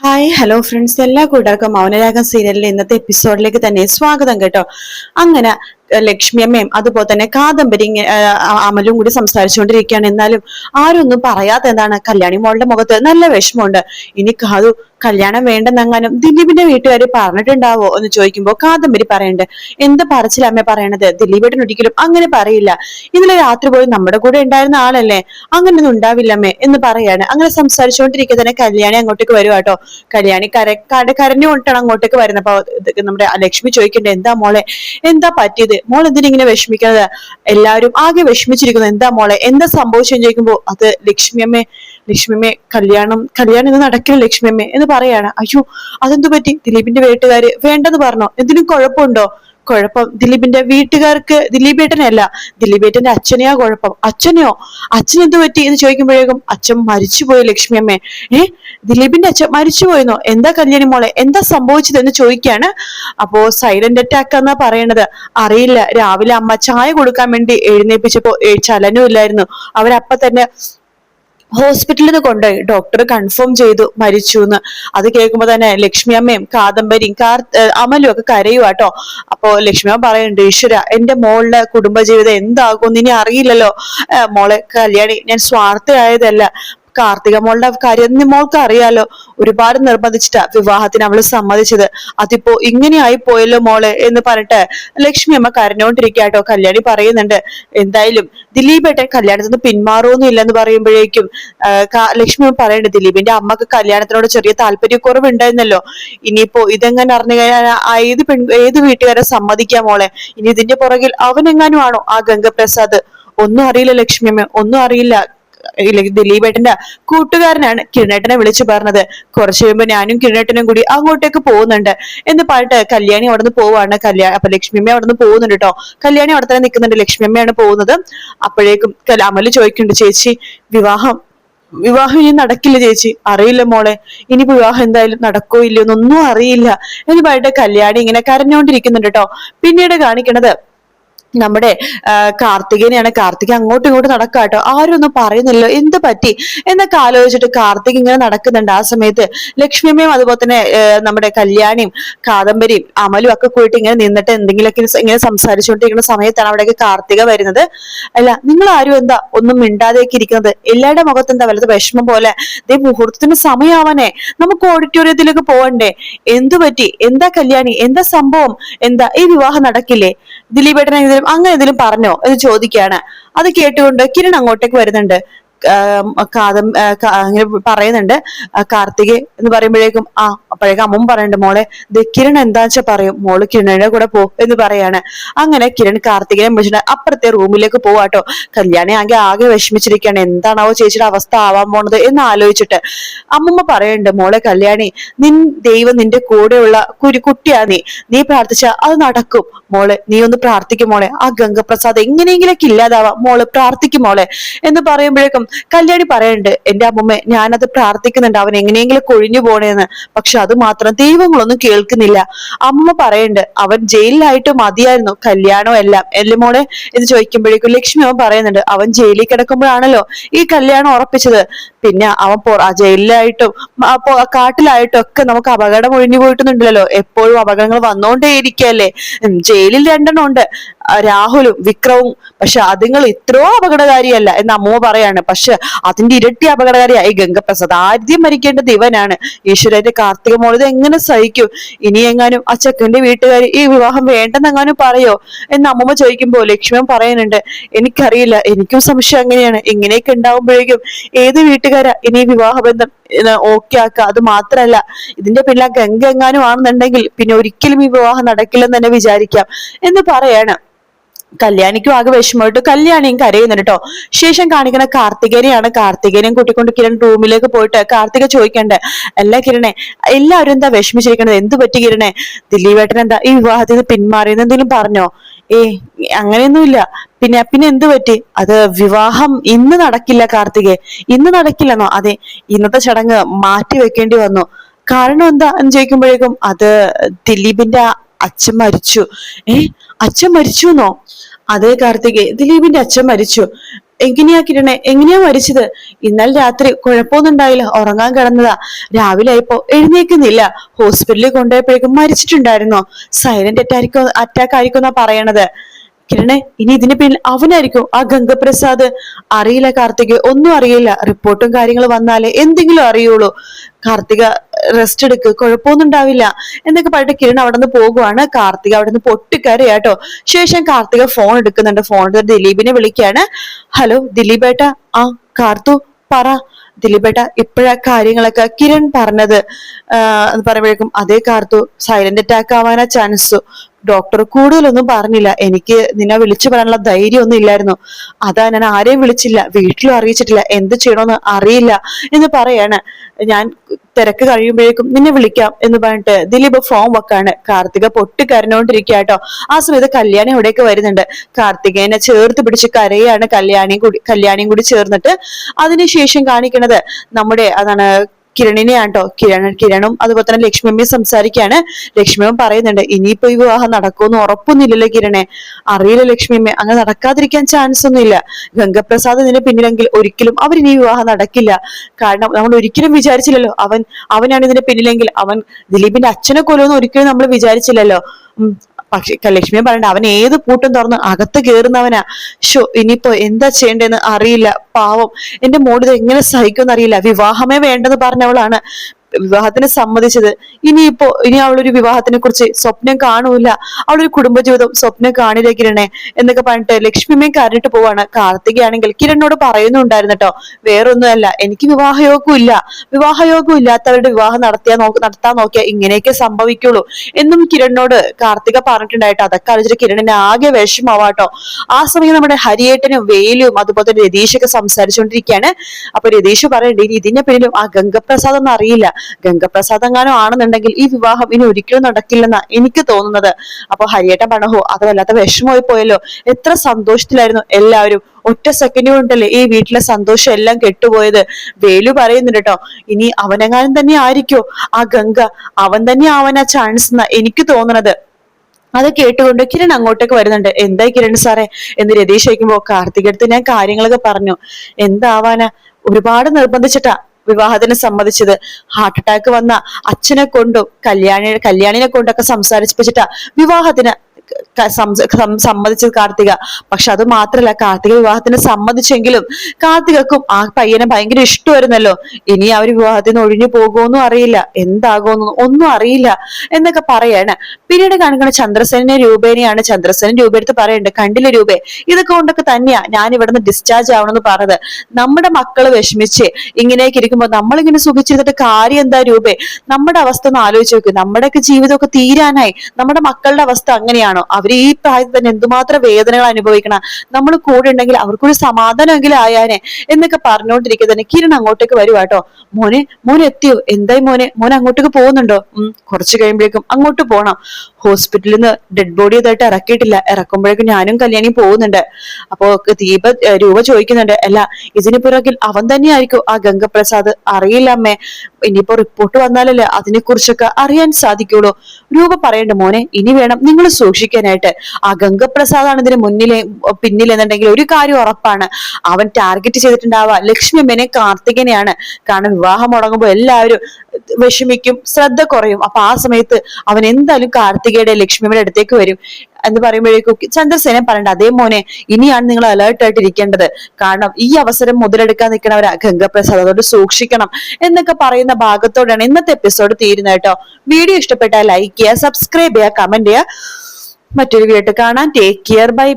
Hi hello friends എല്ലാ കൂട്ടർക്കും മൗനരാഗം സീരിയലിലെ ഇന്നത്തെ എപ്പിസോഡിലേക്ക് തന്നെ സ്വാഗതം കേട്ടോ. അങ്ങനെ ലക്ഷ്മിയമ്മയും അതുപോലെ തന്നെ കാദംബരി അമലും കൂടി സംസാരിച്ചുകൊണ്ടിരിക്കുകയാണ്. എന്നാലും ആരും ഒന്നും പറയാത്ത എന്താണ് കല്യാണി മോളുടെ മുഖത്ത് നല്ല വിഷമമുണ്ട്. ഇനി കാതു കല്യാണം വേണ്ടെന്നെങ്ങാനും ദിലീപിന്റെ വീട്ടുകാർ പറഞ്ഞിട്ടുണ്ടാവോ എന്ന് ചോദിക്കുമ്പോൾ കാദംബരി പറയണ്ട്. എന്ത് പറച്ചിലമ്മ പറയണത്? ദിലീപേട്ടൻ ഒരിക്കലും അങ്ങനെ പറയില്ല. ഇന്നലെ രാത്രി പോയി നമ്മുടെ കൂടെ ഉണ്ടായിരുന്ന ആളല്ലേ? അങ്ങനെയൊന്നും ഉണ്ടാവില്ല അമ്മേ എന്ന് പറയാണ്. അങ്ങനെ സംസാരിച്ചുകൊണ്ടിരിക്കെ തന്നെ കല്യാണി അങ്ങോട്ടേക്ക് വരുവാ കേട്ടോ. കല്യാണി കര കര കരഞ്ഞുകൊണ്ടാണ് അങ്ങോട്ടേക്ക് വരുന്നത്. അപ്പൊ നമ്മുടെ ലക്ഷ്മി ചോദിക്കണ്ടേ എന്താ മോളെ? എന്താ പറ്റിയത്? മോൾ എന്തിനാ ഇങ്ങനെ വിഷമിക്കുന്നത്? എല്ലാവരും ആകെ വിഷമിച്ചിരിക്കുന്നു. എന്താ മോളെ? എന്താ സംഭവിച്ചെന്ന് ചോദിക്കുമ്പോ അത് ലക്ഷ്മിയമ്മേ ലക്ഷ്മിയമ്മേ കല്യാണം കല്യാണം ഇന്ന് നടക്കില്ല ലക്ഷ്മിയമ്മേ എന്ന് പറയാണ്. അയ്യോ അതെന്തു പറ്റി? ദിലീപിന്റെ വീട്ടുകാര് വേണ്ടെന്ന് പറഞ്ഞോ? എന്തിനും കുഴപ്പമുണ്ടോ? കുഴപ്പം. ദിലീപിന്റെ വീട്ടുകാർക്ക് ദിലീപേട്ടനല്ല ദിലീപേട്ടന്റെ അച്ഛനെയാ കുഴപ്പം. അച്ഛനെയോ? അച്ഛൻ എന്ത് പറ്റി എന്ന് ചോദിക്കുമ്പോഴേക്കും അച്ഛൻ മരിച്ചുപോയി ലക്ഷ്മി അമ്മേ ഏ? ദിലീപിന്റെ അച്ഛൻ മരിച്ചുപോയെന്നോ? എന്താ കല്യാണി മോളെ? എന്താ സംഭവിച്ചത് എന്ന് ചോദിക്കാണ്. അപ്പോ സൈലന്റ് അറ്റാക്ക് എന്നാ പറയണത്. അറിയില്ല. രാവിലെ അമ്മ ചായ കൊടുക്കാൻ വേണ്ടി എഴുന്നേപ്പിച്ചപ്പോ ചലനവും ഇല്ലായിരുന്നു. അവരപ്പ തന്നെ ഹോസ്പിറ്റലിൽ നിന്ന് കൊണ്ടുപോയി. ഡോക്ടർ കൺഫേം ചെയ്തു മരിച്ചു എന്ന് അത് കേൾക്കുമ്പോ തന്നെ ലക്ഷ്മി അമ്മയും കാദംബരിയും അമലും ഒക്കെ കരയുവാട്ടോ. അപ്പോ ലക്ഷ്മി അമ്മ പറയുന്നുണ്ട് ഈശ്വര എന്റെ മോളുടെ കുടുംബജീവിതം എന്താകും ഇനി അറിയില്ലല്ലോ. മോളെ കല്യാണി ഞാൻ സ്വാർത്ഥയായതല്ല. കാർത്തിക മോളുടെ കാര്യം മോൾക്ക് അറിയാലോ. ഒരുപാട് നിർബന്ധിച്ചിട്ടാ വിവാഹത്തിന് അവൾ സമ്മതിച്ചത്. അതിപ്പോ ഇങ്ങനെയായി പോയല്ലോ മോളെ എന്ന് പറഞ്ഞിട്ട് ലക്ഷ്മി അമ്മ കരഞ്ഞോണ്ടിരിക്കാട്ടോ കല്യാണി പറയുന്നുണ്ട് എന്തായാലും ദിലീപേട്ടൻ കല്യാണത്തിൽ നിന്ന് പിന്മാറുമൊന്നും പറയുമ്പോഴേക്കും ലക്ഷ്മി അമ്മ പറയുന്നുണ്ട് ദിലീപിന്റെ അമ്മയ്ക്ക് കല്യാണത്തിനോട് ചെറിയ താല്പര്യക്കുറവുണ്ടായിരുന്നല്ലോ. ഇനിയിപ്പോ ഇതെങ്ങനെ അറിഞ്ഞു കഴിഞ്ഞാൽ ഏത് പെൺ ഏത് വീട്ടുകാരെ സമ്മതിക്കാം മോളെ? ഇനി ഇതിന്റെ പുറകിൽ അവനെങ്ങാനും ആണോ ആ ഗംഗപ്രസാദ്? ഒന്നും അറിയില്ല ലക്ഷ്മിയമ്മ ഒന്നും അറിയില്ല. ഇല്ല, ദിലീപേട്ടന്റെ കൂട്ടുകാരനാണ് കിരണേട്ടനെ വിളിച്ചു പറഞ്ഞത്. കുറച്ചു കഴിയുമ്പോൾ ഞാനും കിരണേട്ടനും കൂടി അങ്ങോട്ടേക്ക് പോകുന്നുണ്ട്. എന്ന് പറഞ്ഞിട്ട് കല്യാണി അവിടെ നിന്ന് പോവാണ്. കല്യാണി അപ്പൊ ലക്ഷ്മിയമ്മ അവിടെ നിന്ന് പോകുന്നുണ്ട് കേട്ടോ കല്യാണി അവിടെ തന്നെ നിൽക്കുന്നുണ്ട്. ലക്ഷ്മിയമ്മയാണ് പോകുന്നത്. അപ്പോഴേക്കും അമൽ ചോദിക്കുന്നുണ്ട് ചേച്ചി വിവാഹം വിവാഹം ഇനി നടക്കില്ല ചേച്ചി. അറിയില്ല മോളെ. ഇനി വിവാഹം എന്തായാലും നടക്കോ ഇല്ലയോ എന്നൊന്നും അറിയില്ല. എന്ന് പറഞ്ഞിട്ട് കല്യാണി ഇങ്ങനെ കരഞ്ഞോണ്ടിരിക്കുന്നുണ്ട് കേട്ടോ പിന്നീട് കാണിക്കണത് നമ്മുടെ കാർത്തികനെയാണ് കാർത്തിക അങ്ങോട്ടും ഇങ്ങോട്ടും നടക്കാട്ടോ ആരും ഒന്നും പറയുന്നില്ലല്ലോ. എന്ത് പറ്റി? എന്നൊക്കെ ആലോചിച്ചിട്ട് കാർത്തിക് ഇങ്ങനെ നടക്കുന്നുണ്ട് ആ സമയത്ത്. ലക്ഷ്മിയമ്മയും അതുപോലെ തന്നെ നമ്മുടെ കല്യാണിയും കാദംബരിയും അമലും ഒക്കെ കൂയിട്ട് ഇങ്ങനെ നിന്നിട്ട് എന്തെങ്കിലുമൊക്കെ ഇങ്ങനെ- ഇങ്ങനെ സംസാരിച്ചുകൊണ്ടിരിക്കുന്ന സമയത്താണ് അവിടേക്ക് കാർത്തിക വരുന്നത്. അല്ല നിങ്ങൾ ആരും എന്താ ഒന്നും മിണ്ടാതെയൊക്കെ ഇരിക്കുന്നത്? എല്ലാവരുടെ മുഖത്ത് എന്താ വലുത് വിഷമം പോലെ? ദേ മുഹൂർത്തത്തിന് സമയമാവനെ നമുക്ക് ഓഡിറ്റോറിയത്തിലേക്ക് പോകണ്ടേ എന്തു പറ്റി? എന്താ കല്യാണി? എന്താ സംഭവം? എന്താ ഈ വിവാഹം നടക്കില്ലേ? ദിലീപേട്ടൻ എന്തെങ്കിലും അങ്ങനെ എന്തെങ്കിലും പറഞ്ഞോ എന്ന് ചോദിക്കുകയാണ്. അത് കേട്ടുകൊണ്ട് കിരൺ അങ്ങോട്ടേക്ക് വരുന്നുണ്ട്. കാതം അങ്ങനെ പറയുന്നുണ്ട്. കാർത്തിക എന്ന് പറയുമ്പോഴേക്കും ആ അപ്പോഴേക്കും അമ്മ പറയുന്നുണ്ട് മോളെ കിരൺ എന്താ വെച്ചാ പറയും? മോൾ കിരണിന്റെ കൂടെ പോ എന്ന് പറയാണ്. അങ്ങനെ കിരൺ കാർത്തികനെ വിളിച്ചിട്ട് അപ്പുറത്തെ റൂമിലേക്ക് പോവാട്ടോ കല്യാണി ആകെ ആകെ വിഷമിച്ചിരിക്കുകയാണ്. എന്താണാവോ ചേച്ചിയുടെ അവസ്ഥ ആവാൻ പോണത് എന്ന് ആലോചിച്ചിട്ട് അമ്മമ്മ പറയുന്നുണ്ട് മോളെ കല്യാണി നിൻ ദൈവം നിന്റെ കൂടെയുള്ള കുരു കുട്ടിയാ നീ. നീ പ്രാർത്ഥിച്ച അത് നടക്കും. മോളെ നീ ഒന്ന് പ്രാർത്ഥിക്കും മോളെ. ആ ഗംഗപ്രസാദ് എങ്ങനെയെങ്കിലൊക്കെ ഇല്ലാതാവാം. മോൾ പ്രാർത്ഥിക്കും മോളെ. എന്ന് പറയുമ്പോഴേക്കും കല്യാണി പറയുന്നുണ്ട് എന്റെ അമ്മമ്മ ഞാനത് പ്രാർത്ഥിക്കുന്നുണ്ട്. അവൻ എങ്ങനെയെങ്കിലും കൊഴിഞ്ഞു പോണേന്ന്. പക്ഷെ അത് മാത്രം ദൈവങ്ങളൊന്നും കേൾക്കുന്നില്ല. അമ്മ പറയുന്നുണ്ട് അവൻ ജയിലിലായിട്ട് മതിയായിരുന്നു. കല്യാണം എല്ലാം. എല്ലേ മോളെ എന്ന് ചോദിക്കുമ്പോഴേക്കും ലക്ഷ്മി അവൻ പറയുന്നുണ്ട് അവൻ ജയിലിൽ കിടക്കുമ്പോഴാണല്ലോ ഈ കല്യാണം ഉറപ്പിച്ചത്. പിന്നെ അവൻ ജയിലിലായിട്ടും കാട്ടിലായിട്ടും ഒക്കെ നമുക്ക് അപകടം ഒഴിഞ്ഞു പോയിട്ടുണ്ടല്ലോ എപ്പോഴും അപകടങ്ങൾ വന്നുകൊണ്ടേയിരിക്കല്ലേ ജയിലിൽ രണ്ടെണ്ണം ഉണ്ട്. രാഹുലും വിക്രവും പക്ഷെ അതുങ്ങൾ ഇത്രയോ അപകടകാരിയല്ല എന്ന് അമ്മ പറയാണ്. പക്ഷെ അതിന്റെ ഇരട്ടി അപകടകാരിയായി ഗംഗപ്രസാദ് ആദ്യം മരിക്കേണ്ടത് ഇവനാണ്. ഈശ്വരന്റെ കാർത്തിക മോളിത് എങ്ങനെ സഹിക്കും? ഇനി എങ്ങാനും ആ ചെക്കന്റെ വീട്ടുകാർ ഈ വിവാഹം വേണ്ടെന്നെങ്ങാനും പറയോ? എന്ന് അമ്മമ്മ ചോദിക്കുമ്പോൾ ലക്ഷ്മൺ പറയുന്നുണ്ട് എനിക്കറിയില്ല എനിക്കും സംശയം അങ്ങനെയാണ്. ഇങ്ങനെയൊക്കെ ഉണ്ടാവുമ്പോഴേക്കും ഏത് വീട്ടുകാരാ ഇനി വിവാഹബന്ധം ഓക്കെ ആക്കുക? അത് മാത്രല്ല ഇതിന്റെ പിള്ള ഗംഗ എങ്ങാനും ആണെന്നുണ്ടെങ്കിൽ പിന്നെ ഒരിക്കലും ഈ വിവാഹം നടക്കില്ലെന്ന് തന്നെ വിചാരിക്കാം എന്ന് പറയാണ്. കല്യാണിക്കും ആകെ വിഷമമായിട്ട് കല്യാണിയും കരയുന്നുണ്ട് കേട്ടോ ശേഷം കാണിക്കുന്ന കാർത്തികനെയാണ് കാർത്തികനെയും കൂട്ടിക്കൊണ്ട് കിരൺ റൂമിലേക്ക് പോയിട്ട് കാർത്തിക ചോദിക്കണ്ടേ അല്ല കിരണേ എല്ലാവരും എന്താ വിഷമിച്ചിരിക്കണത്? എന്ത് പറ്റി കിരണേ? ദിലീപേട്ടൻ എന്താ ഈ വിവാഹത്തിൽ നിന്ന് പിന്മാറിയെന്ന് എന്തെങ്കിലും പറഞ്ഞോ? ഏ അങ്ങനെയൊന്നുമില്ല. പിന്നെ പിന്നെ എന്ത് പറ്റി? അത് വിവാഹം ഇന്ന് നടക്കില്ല കാർത്തികേ. ഇന്ന് നടക്കില്ലെന്നോ? അതെ ഇന്നത്തെ ചടങ്ങ് മാറ്റി വെക്കേണ്ടി വന്നു. കാരണം എന്താ? എന്ന് ചോദിക്കുമ്പോഴേക്കും അത് ദിലീപിന്റെ അച്ഛൻ മരിച്ചു. ഏ അച്ഛൻ മരിച്ചു എന്നോ അതെ കാർത്തികെ ദിലീപിന്റെ അച്ഛൻ മരിച്ചു. എങ്ങനെയാ കിരണെ എങ്ങനെയാ മരിച്ചത്? ഇന്നലെ രാത്രി കുഴപ്പമൊന്നുണ്ടായില്ല ഉറങ്ങാൻ കിടന്നതാ. രാവിലെ ആയപ്പോ എഴുന്നേക്കുന്നില്ല ഹോസ്പിറ്റലിൽ കൊണ്ടുപോയപ്പോഴേക്കും മരിച്ചിട്ടുണ്ടായിരുന്നോ? സൈലന്റ് അറ്റാക്ക് അറ്റാക്ക് ആയിരിക്കും എന്നാ പറയണത്. കിരണെ ഇനി ഇതിന് പിന്നിൽ അവനായിരിക്കും ആ ഗംഗപ്രസാദ്. അറിയില്ല കാർത്തിക് ഒന്നും അറിയില്ല. റിപ്പോർട്ടും കാര്യങ്ങളും വന്നാലേ എന്തെങ്കിലും അറിയുള്ളൂ. കാർത്തിക റെസ്റ്റ് എടുക്ക് കുഴപ്പമൊന്നും ഉണ്ടാവില്ല. എന്നൊക്കെ പറഞ്ഞിട്ട് കിരൺ അവിടെ നിന്ന് പോകുവാണ്. കാർത്തിക അവിടെ നിന്ന് പൊട്ടിക്കരയാട്ടോ. ശേഷം കാർത്തിക ഫോൺ എടുക്കുന്നുണ്ട്. ഫോൺ എടുത്ത് ദിലീപിനെ വിളിക്കുകയാണ് ഹലോ ദിലീപേട്ട. ആ കാർത്തു പറ. ദിലീപേട്ട ഇപ്പോഴാ കാര്യങ്ങളൊക്കെ കിരൺ പറഞ്ഞത്. പറയുമ്പോഴേക്കും അതേ കാർത്തു സൈലന്റ് അറ്റാക്ക് ആവാനാ ചാൻസ് ഡോക്ടർ കൂടുതലൊന്നും പറഞ്ഞില്ല. എനിക്ക് നിന്നെ വിളിച്ചു പറയാനുള്ള ധൈര്യം ഒന്നും ഇല്ലായിരുന്നു. അതാ ഞാൻ ആരെയും വിളിച്ചില്ല. വീട്ടിലും അറിയിച്ചിട്ടില്ല. എന്ത് ചെയ്യണമെന്ന് അറിയില്ല എന്ന് പറയാണ്. ഞാൻ തിരക്ക് കഴിയുമ്പോഴേക്കും നിന്നെ വിളിക്കാം എന്ന് പറഞ്ഞിട്ട് ദിലീപ് ഫോം വെക്കാണ്. കാർത്തിക പൊട്ടി കരഞ്ഞോണ്ടിരിക്കുക കേട്ടോ ആ സമയത്ത് കല്യാണി അവിടേക്ക് വരുന്നുണ്ട്. കാർത്തികേനെ ചേർത്ത് പിടിച്ച് കരയാണ് കല്യാണിയും കൂടി കല്യാണിയും കൂടി ചേർന്നിട്ട് അതിനുശേഷം കാണിക്കുന്നത് നമ്മുടെ അതാണ് കിരണിനെയാണ് കേട്ടോ കിരൺ കിരണും അതുപോലെ തന്നെ ലക്ഷ്മിയമ്മയും സംസാരിക്കുകയാണ്. ലക്ഷ്മിയമ്മ പറയുന്നുണ്ട് ഇനിയിപ്പോ ഈ വിവാഹം നടക്കുമെന്ന് ഉറപ്പൊന്നുമില്ലല്ലോ കിരണെ. അറിയില്ല ലക്ഷ്മിയമ്മ അങ്ങനെ നടക്കാതിരിക്കാൻ ചാൻസ് ഒന്നുമില്ല. ഗംഗപ്രസാദ് ഇതിന് പിന്നിലെങ്കിൽ ഒരിക്കലും അവർ ഇനി വിവാഹം നടക്കില്ല. കാരണം നമ്മൾ ഒരിക്കലും വിചാരിച്ചില്ലല്ലോ അവൻ അവനാണ് ഇതിന് പിന്നിലെങ്കിൽ അവൻ ദിലീപിന്റെ അച്ഛനെ കൊല്ലുമെന്ന് ഒരിക്കലും നമ്മൾ വിചാരിച്ചില്ലല്ലോ. പക്ഷെ ലക്ഷ്മിയെ പറയണ്ട. അവൻ ഏത് പൂട്ടും തുറന്ന് അകത്ത് കയറുന്നവനാ ഷോ ഇനിയിപ്പോ എന്താ ചെയ്യേണ്ടതെന്ന് അറിയില്ല. പാവം. എന്റെ മോടിത് എങ്ങനെ സഹിക്കുമെന്ന് അറിയില്ല. വിവാഹമേ വേണ്ടെന്ന് പറഞ്ഞവളാണ്. വിവാഹത്തിന് സമ്മതിച്ചത്. ഇനിയിപ്പോ ഇനി അവളൊരു വിവാഹത്തിനെ കുറിച്ച് സ്വപ്നം കാണൂല. അവളൊരു കുടുംബജീവിതം സ്വപ്നം കാണില്ല കിരണെ എന്നൊക്കെ പറഞ്ഞിട്ട് ലക്ഷ്മിമേ കരഞ്ഞിട്ട് പോവാണ് കാർത്തികയാണെങ്കിൽ. കിരണിനോട് പറയുന്നുണ്ടായിരുന്നു കേട്ടോ വേറൊന്നുമല്ല എനിക്ക് വിവാഹയോഗം ഇല്ല വിവാഹയോഗം ഇല്ലാത്തവരുടെ വിവാഹം നടത്തിയാ നടത്താൻ നോക്കിയാൽ ഇങ്ങനെയൊക്കെ സംഭവിക്കുള്ളൂ. എന്നും കിരണിനോട് കാർത്തിക പറഞ്ഞിട്ടുണ്ടായിട്ട് അതൊക്കെ അറിയിച്ചിട്ട് കിരണിന് ആകെ വിഷമാവാട്ടോ ആ സമയം നമ്മുടെ ഹരിയേട്ടനും വേലും അതുപോലെ രതീഷൊക്കെ സംസാരിച്ചുകൊണ്ടിരിക്കുകയാണ്. അപ്പൊ രതീഷ് പറയണ്ടേ ഇതിന്റെ പിന്നിലും ആ ഗംഗപ്രസാദ് ഒന്നും അറിയില്ല. ഗംഗപ്രസാദ് എങ്ങാനും ആണെന്നുണ്ടെങ്കിൽ ഈ വിവാഹം ഇനി ഒരിക്കലും നടക്കില്ലെന്നാ എനിക്ക് തോന്നുന്നത്. അപ്പൊ ഹരിയേട്ടൻ പണഹോ അത് വല്ലാത്ത വിഷമമായി പോയല്ലോ. എത്ര സന്തോഷത്തിലായിരുന്നു എല്ലാവരും. ഒറ്റ സെക്കൻഡ് കൊണ്ടല്ലേ ഈ വീട്ടിലെ സന്തോഷം എല്ലാം കെട്ടുപോയത്. വേലു പറയുന്നുണ്ട് കേട്ടോ ഇനി അവനെങ്ങാനും തന്നെ ആയിരിക്കോ? ആ ഗംഗ അവൻ തന്നെ ആവാനാ ചാൻസ് എന്നാ എനിക്ക് തോന്നുന്നത് അത് കേട്ടുകൊണ്ട് കിരൺ അങ്ങോട്ടേക്ക് വരുന്നുണ്ട്. എന്തായി കിരൺ സാറേ? എന്ന് രതീഷ് ചോദിക്കുമ്പോ കാർത്തികടുത്ത് ഞാൻ കാര്യങ്ങളൊക്കെ പറഞ്ഞു. എന്താവാനാ? ഒരുപാട് നിർബന്ധിച്ചിട്ടാ. വിവാഹത്തിന് സമ്മതിച്ചത്. ഹാർട്ട് അറ്റാക്ക് വന്ന അച്ഛനെ കൊണ്ടും കല്യാണി കല്യാണിനെ കൊണ്ടൊക്കെ സംസാരിപ്പിച്ചിട്ടാ വിവാഹത്തിന് സമ്മതിച്ചത് കാർത്തിക. പക്ഷെ അത് മാത്രല്ല കാർത്തിക വിവാഹത്തിന് സമ്മതിച്ചെങ്കിലും കാർത്തികക്കും ആ പയ്യനെ ഭയങ്കര ഇഷ്ടമായിരുന്നല്ലോ. ഇനി അവർ വിവാഹത്തിന് ഒഴിഞ്ഞു പോകുമോന്നും അറിയില്ല. എന്താകുമെന്നും ഒന്നും അറിയില്ല എന്നൊക്കെ പറയാണ്. പിന്നീട് കാണിക്കുന്ന ചന്ദ്രസേനെ രൂപേനെയാണ്. ചന്ദ്രസേനൻ രൂപ എടുത്ത് പറയുന്നുണ്ട് കണ്ടില്ല രൂപേ ഇതൊക്കെ കൊണ്ടൊക്കെ തന്നെയാ ഞാൻ ഇവിടുന്ന് ഡിസ്ചാർജ് ആവണമെന്ന് പറഞ്ഞത്. നമ്മുടെ മക്കൾ വിഷമിച്ച് ഇങ്ങനെയൊക്കെ ഇരിക്കുമ്പോ നമ്മളിങ്ങനെ സുഖിച്ചിരുന്നിട്ട് കാര്യം എന്താ രൂപേ? നമ്മുടെ അവസ്ഥ ഒന്ന് ആലോചിച്ച് നോക്ക്. നമ്മുടെയൊക്കെ ജീവിതമൊക്കെ തീരാനായി. നമ്മുടെ മക്കളുടെ അവസ്ഥ അങ്ങനെയാണോ? അവർ ഈ പ്രായത്തിൽ തന്നെ എന്തുമാത്രം വേദനകൾ അനുഭവിക്കണം. നമ്മൾ കൂടെ ഉണ്ടെങ്കിൽ അവർക്കൊരു സമാധാനമെങ്കിലും ആയാനെ എന്നൊക്കെ പറഞ്ഞുകൊണ്ടിരിക്കുക തന്നെ കിരൺ അങ്ങോട്ടേക്ക് വരുവാട്ടോ മോനെ മോൻ എത്തിയോ? എന്തായി മോനെ? മോൻ അങ്ങോട്ടേക്ക് പോകുന്നുണ്ടോ? ഉം കുറച്ച് കഴിയുമ്പോഴേക്കും അങ്ങോട്ട് പോണം. ഹോസ്പിറ്റലിൽ നിന്ന് ഡെഡ് ബോഡി ഇതായിട്ട് ഇറക്കിയിട്ടില്ല. ഇറക്കുമ്പോഴേക്കും ഞാനും കല്യാണിയും പോകുന്നുണ്ട്. അപ്പോ ദീപ രൂപ ചോദിക്കുന്നുണ്ട്. അല്ല ഇതിന് പുറകിൽ അവൻ തന്നെയായിരിക്കും ആ ഗംഗപ്രസാദ്. അറിയില്ല അമ്മേ. ഇനിയിപ്പോ റിപ്പോർട്ട് വന്നാലല്ലേ അതിനെ കുറിച്ചൊക്കെ അറിയാൻ സാധിക്കുള്ളൂ. രൂപ പറയണ്ട മോനെ ഇനി വേണം നിങ്ങൾ സൂക്ഷിക്കാനായിട്ട് ആ ഗംഗപ്രസാദാണ് ഇതിന് മുന്നിലെ പിന്നിൽ എന്നുണ്ടെങ്കിൽ ഒരു കാര്യം ഉറപ്പാണ്. അവൻ ടാർഗറ്റ് ചെയ്തിട്ടുണ്ടാവുക. ലക്ഷ്മി മെനെ കാർത്തികനെയാണ്. കാരണം വിവാഹം മുടങ്ങുമ്പോൾ എല്ലാവരും വിഷമിക്കും ശ്രദ്ധ കുറയും. അപ്പൊ ആ സമയത്ത് അവൻ എന്തായാലും കാർത്തികയുടെ ലക്ഷ്മിയുടെ അടുത്തേക്ക് വരും എന്ന് പറയുമ്പോഴേക്കും ചന്ദ്രസേന പറയണ്ട അതേ മോനെ ഇനിയാണ് നിങ്ങൾ അലേർട്ട് ആയിട്ട് ഇരിക്കേണ്ടത്. കാരണം ഈ അവസരം മുതലെടുക്കാൻ നിൽക്കണവരാ ഗംഗപ്രസാദ്. അതോട് സൂക്ഷിക്കണം എന്നൊക്കെ പറയുന്ന ഭാഗത്തോടാണ് ഇന്നത്തെ എപ്പിസോഡ് തീരുന്നത് കേട്ടോ. വീഡിയോ ഇഷ്ടപ്പെട്ടാൽ ലൈക്ക് ചെയ്യുക സബ്സ്ക്രൈബ് ചെയ്യുക കമന്റ് ചെയ്യുക. മറ്റൊരു വീഡിയോ കാണാം. Take care bye